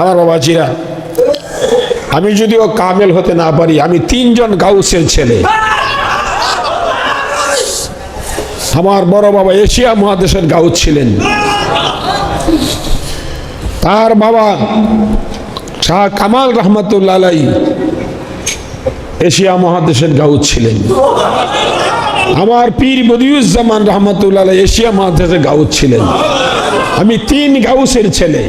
আমার বাবাজিরা, আমি যদিও কামেল হতে না পারি, আমি তিনজন গাউসের ছেলে। আমার বড় বাবা এশিয়া মহাদেশের গাউস ছিলেন। তার বাবা শাহ কামাল রহমতুল্লাহ এশিয়া মহাদেশের গাউস ছিলেন। আমার পীর বদিউজ্জামান রহমতুল্লাহ এশিয়া মহাদেশের গাউস ছিলেন। আমি তিন গাউসের ছেলে।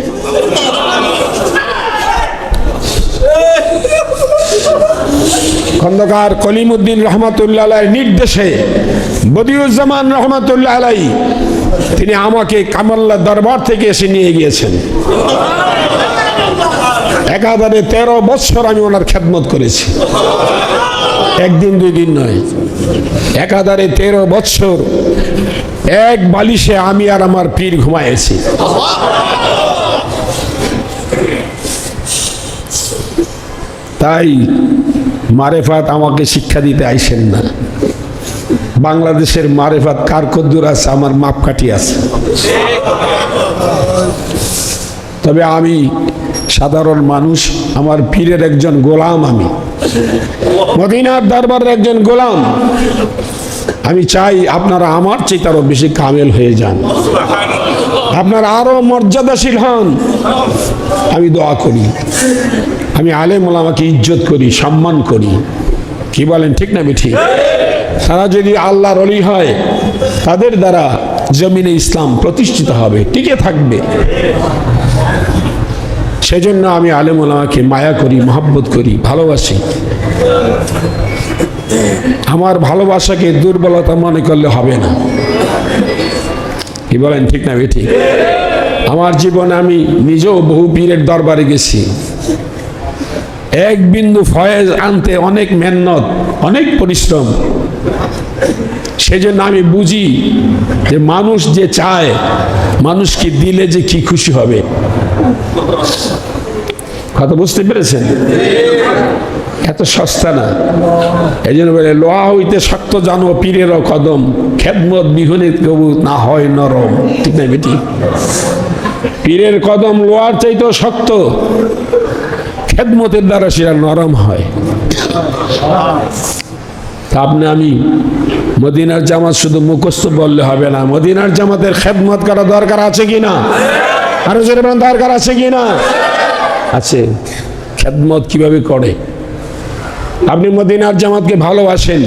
খন্দকার কলিমুদ্দিন রহমতুল্লাহ নির্দেশে বদিউজ্জামান রহমতুল্লাহ আলাই, তিনি আমাকে কামাল্লা দরবার থেকে এসে নিয়ে গিয়েছেন। একাধারে তেরো বছর আমি ওনার খেদমত করেছি। একদিন, দুই দিন নয়। একাধারে তেরো বছর এক বালিশে আমি আর আমার পীর ঘুমাইছি তাই মারেফাত আমাকে শিক্ষা দিতে আইসেন না। বাংলাদেশের মারেফাত কার কদ্দুর আছে? আমার মাপকাঠি আছে। তবে আমি সাধারণ মানুষ, আমার পীরের একজন গোলাম আমি। মদিনার দরবারের একজন গোলাম। আমি চাই আপনারা আমার চেয়ে আরও বেশি কামেল হয়ে যান। আপনারা আরও মর্যাদাশীল হন। আমি দোয়া করি। আমি আলেম ওলামাকে ইজ্জত করি, সম্মান করি। কি বলেন, ঠিক না ঠিক তারা যদি আল্লাহর অলি হয়, তাদের দ্বারা জমিনে ইসলাম প্রতিষ্ঠিত হবে, টিকে থাকবে। সেজন্য আমি আলেম ওলামাকে মায়া করি, মহাব্বত করি, ভালোবাসি। আমার ভালোবাসাকে দুর্বলতা মনে করলে হবে না। কি বলেন, ঠিক না ঠিক? আমার জীবনে আমি নিজেও বহু পীরের দরবারে গেছি। এক বিন্দু ফয়েজ আনতে অনেক মেহনত, অনেক পরিশ্রম। সেজন্য আমি বুঝি যে মানুষ যে চায় মানুষকে দিলে যে কি খুশি হবে। কথা বুঝতে পেরেছেন? এত সস্তা না। এই জন্য বলে, লোহা হইতে শক্ত জানো পীরের কদম, খেদমত বিহনে কবু, না হয় নরম। ঠিক না বেটি? পীরের কদম লোহার চাইতেও শক্ত, খেদমতের দ্বারা সেটা নরম হয়। তা আপনি আমি মদিনার জামাত শুধু মুখস্থ বললে হবে না, মদিনার জামাতের খেদমত করা দরকার আছে কি না? আরও দরকার আছে কি না? আছে। খেদমত কীভাবে করে? আপনি মদিনার জামাতকে ভালোবাসেন।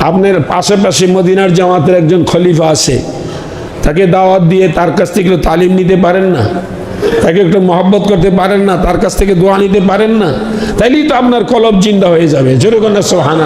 আপনার পাশাপাশি মদিনার জামাতের একজন খলিফা আছে। তাকে দাওয়াত দিয়ে তার কাছ থেকে একটু তালিম নিতে পারেন না। তাকে একটু মহব্বত করতে পারেন না, তার কাছ থেকে দোয়া নিতে পারেন না। তাইলেই তো আপনার কলব জিন্দা হয়ে যাবে। জোরে কন্যা সোহান